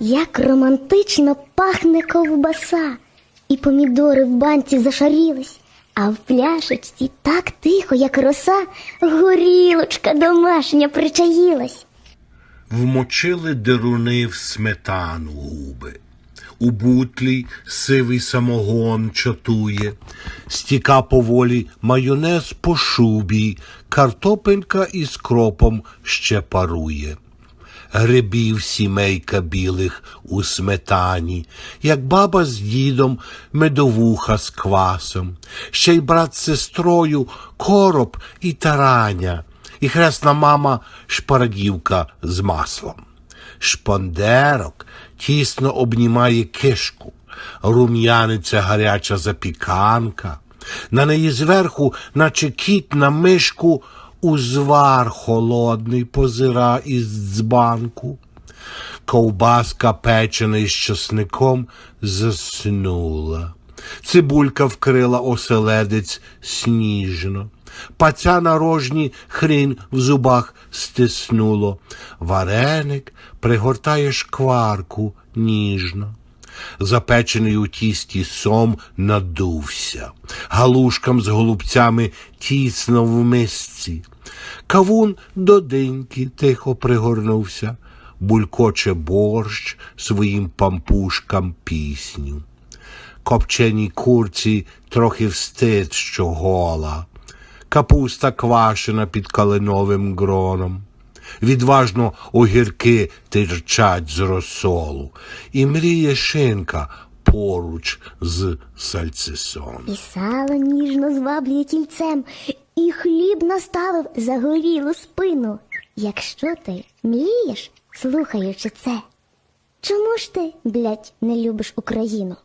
Як романтично пахне ковбаса, і помідори в банці зашарілись, а в пляшечці так тихо, як роса, горілочка домашня причаїлась. Вмочили деруни в сметану губи. У бутлі сивий самогон чатує, стіка поволі майонез по шубі, картопелька із кропом ще парує. Грибів сімейка білих у сметані, як баба з дідом медовуха з квасом, ще й брат з сестрою короб і тараня, і хресна мама шпарагівка з маслом. Шпондерок тісно обнімає кишку, рум'яниться гаряча запіканка, на неї зверху, наче кіт на мишку, узвар холодний позира із дзбанку. Ковбаска печена із часником заснула. Цибулька вкрила оселедець сніжно. Паця на рожні хрін в зубах стиснуло. Вареник пригортає шкварку ніжно. Запечений у тісті сом надувся, галушкам з голубцями тісно в мисці. Кавун до диньки тихо пригорнувся, булькоче борщ своїм пампушкам пісню. Копченій курці трохи встид, що гола, капуста квашена під калиновим гроном. Відважно огірки тирчать з розсолу, і мріє шинка поруч з сальцисоном. І сало ніжно зваблює кільцем, і хліб наставив загорілу спину. Якщо ти млієш, слухаючи це, чому ж ти, блядь, не любиш Україну?